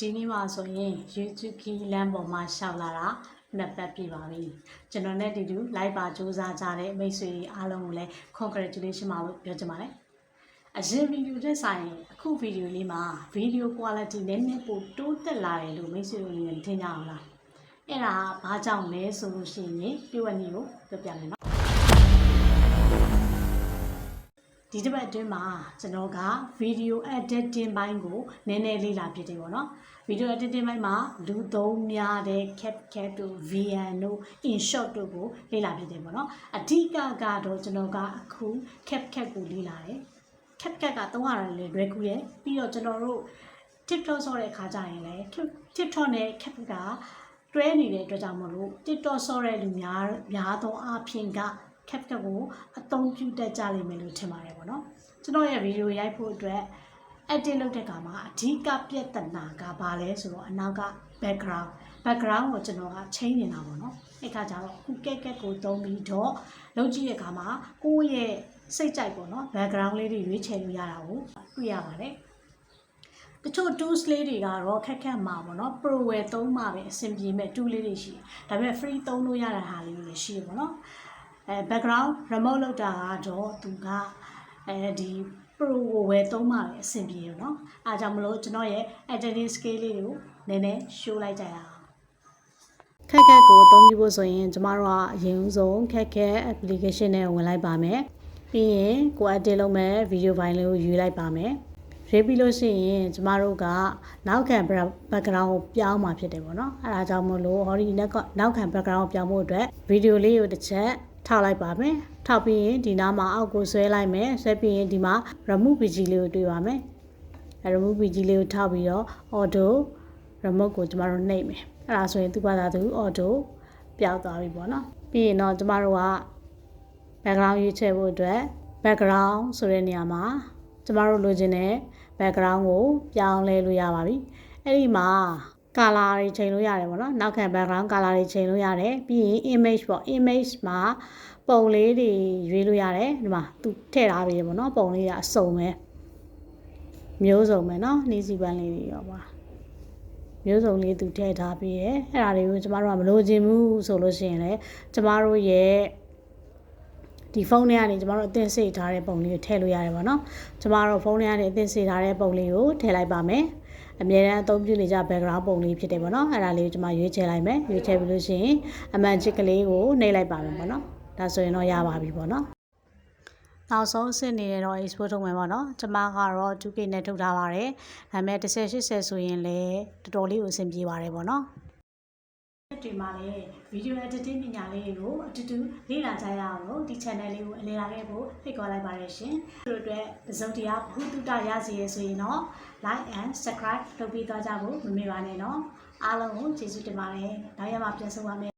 ဒီနေ့မှာဆိုရင် YouTube key လမ်းပေါ်မှာရှောက်လာတာနှစ်ပတ်ပြည့်ပါပြီကျွန်တော်နဲ့တူတူ live ပါစူးစမ်းကြတဲ့မိတ်ဆွေတွေအားလုံးကိုလည်း congratulation ပါလို့ပြောချင်ပါတယ်အရင်ဗီဒီယိုတက်ဆိုင်ရင်အခုဗီဒီယိုလေးမှာ video quality နည်းနည်းပိုတိုးတက်လာတယ်လို့မိတ်ဆွေတို့လည်းထင်ကြအောင်လားအဲ့ဒါဘာကြောင့်လဲဆိုလို့ရှိရင်ပြည့်ဝနည်းကိုပြောပြမယ် ဒီတစ်ပတ်အတွင်းမှာကျွန်တော်က video editing ဘိုင်းကိုနည်းနည်းလေ့လာဖြစ်တယ်ပေါ့နော် video editing ဘိုင်းမှာလူသုံးများတဲ့ CapCut တို့ VN တို့ InShot တို့ကိုလေ့လာဖြစ်တယ်ပေါ့နော်အဓိကကတော့ကျွန်တော်ကအခု CapCut ကိုလေ့လာတယ် CapCut ကသုံးရတယ်လေလွယ်ကူတယ်ပြီးတော့ကျွန်တော်တို့ TikTok ဆော့တဲ့အခါကျရင်လည်း TikTok နဲ့ CapCut ကတွဲနေတဲ့အတွက်ကြောင့်မလို့ TikTok ဆော့တဲ့လူများများသောအားဖြင့်က CapCut ကိုအသုံးပြုတတ်ကြလိမ့်မယ်လို့ထင်ပါတယ်ပေါ့နော်ကျွန်တော်ရဲ့ဗီဒီယိုရိုက်ဖို့အတွက် edit လုပ်တဲ့အခါမှာအဓိကပြဿနာကဘာလဲဆိုတော့အနောက်က background background ကိုကျွန်တော်ကချိန်နေတာပေါ့နော်အဲ့ခါကျတော့ခုကက်ကက်ကိုသုံးပြီးတော့လုပ်ကြည့်တဲ့အခါမှာကိုယ့်ရဲ့စိတ်ကြိုက်ပေါ့နော် background လေးတွေရွေးချယ်လို့ရတာကိုတွေ့ရပါတယ်တချို့ tools လေးတွေကတော့ခက်ခက်မှာပေါ့နော် pro ဝယ်သုံးမှပဲအဆင်ပြေမဲ့ tool လေးတွေရှိတယ်ဒါပေမဲ့ free သုံးလို့ရတဲ့ဟာလေးတွေရှိတယ်ပေါ့နော် အဲ background remote လောက်တာကတော့သူကအဲဒီ pro ကိုဝယ်သုံးမှပဲအဆင်ပြေရเนาะအားကြောင့်မလို့ကျွန်တော်ရဲ့ editing skill လေးတွေကိုနည်းနည်း show လိုက်ကြရအောင်ခက်ခက်ကိုအသုံးပြုဖို့ဆိုရင်ကျမတို့ကအရင်ဆုံးခက်ခက် application နဲ့ဝင်လိုက်ပါမယ်ပြီးရင်ကို edit လုပ်မဲ့ video file လေးကိုယူလိုက်ပါမယ်ရေးပြီးလို့ရှိရင်ကျမတို့ကနောက်ခံ background ကိုပြောင်းมาဖြစ်တယ်ပေါ့နော်အဲဒါကြောင့်မလို့ဟောဒီနောက်ခံ background ကိုပြောင်းဖို့အတွက် video လေးကိုတစ်ချက် ထောက်လိုက်ပါမယ်ထောက်ပြီးရင်ဒီနားမှာအောက်ကိုဆွဲလိုက်မယ်ဆွဲပြီးရင်ဒီမှာ remove pg လေးကိုတွေ့ပါမယ်အဲ remove pg လေးကိုထောက်ပြီးတော့ auto remote ကိုကျမတို့နှိပ်မယ်အဲဒါဆိုရင်သူ့ဘာသာသူ auto ပျောက်သွားပြီပေါ့နော်ပြီးရင်တော့ကျမတို့က background ရွေးချယ်ဖို့အတွက် background ဆိုတဲ့နေရာမှာကျမတို့လိုချင်တဲ့ background ကိုပြောင်းလဲလို့ရပါပြီအဲ့ဒီမှာ color တွေချိန်လို့ရတယ်ပေါ့နော်နောက်ခံ background color တွေချိန်လို့ရတယ်ပြီးရင် image ပေါ့ image မှာပုံလေးတွေရွေးလို့ရတယ်ဒီမှာသူထည့်ထားပြီးတယ်ပေါ့နော်ပုံလေးကအစုံပဲမျိုးစုံပဲနော်နေစီပန်းလေးတွေရောပါမျိုးစုံလေးသူထည့်ထားပြီးရဲအဲ့ဒါတွေကိုကျမတို့ကမလိုချင်ဘူးဆိုလို့ရှိရင်လည်းကျမတို့ရဲ့ဒီဖုန်းထဲကနေကျမတို့အသင့်စိတ်ထားတဲ့ပုံလေးကိုထည့်လို့ရတယ်ပေါ့နော်ကျမတို့ဖုန်းထဲကနေအသင့်စိတ်ထားတဲ့ပုံလေးကိုထည့်လိုက်ပါမယ် အမြဲတမ်းအသုံးပြုနေကြ background ပုံလေးဖြစ်တယ်ပေါ့နော်အဲ့ဒါလေးကိုကျွန်မရွေးချယ်လိုက်မယ်ရွေးချယ်ပြီးလို့ရှိရင်အမှန်ချစ်ကလေးကိုနှိပ်လိုက်ပါမယ်ပေါ့နော်ဒါဆိုရင်တော့ရပါပြီပေါ့နော်နောက်ဆုံးစစ်နေတော့ export ထုတ်မယ်ပေါ့နော်ကျွန်မကတော့ 2K နဲ့ထုတ်ထားပါတယ်ဒါပေမဲ့1080ဆိုရင်လည်းတော်တော်လေးကိုအဆင်ပြေပါတယ်ပေါ့နော် ဒီမှာလည်း video editing ပညာလေးတွေကိုအတူတူလေ့လာကြရအောင်လို့ဒီ channel လေးကိုအလည်လာခဲ့ဖို့ဖိတ်ခေါ်လိုက်ပါတယ်ရှင်။ဒီလိုအတွက်ပစုံတရားဘုသူတရစီရဆိုရင်တော့ like and subscribe လုပ်ပြီးသွားကြဖို့မမေ့ပါနဲ့နော်။အားလုံးကိုကျေးဇူးတင်ပါတယ်။နောက်ရမှာပြန်ဆုံပါမယ်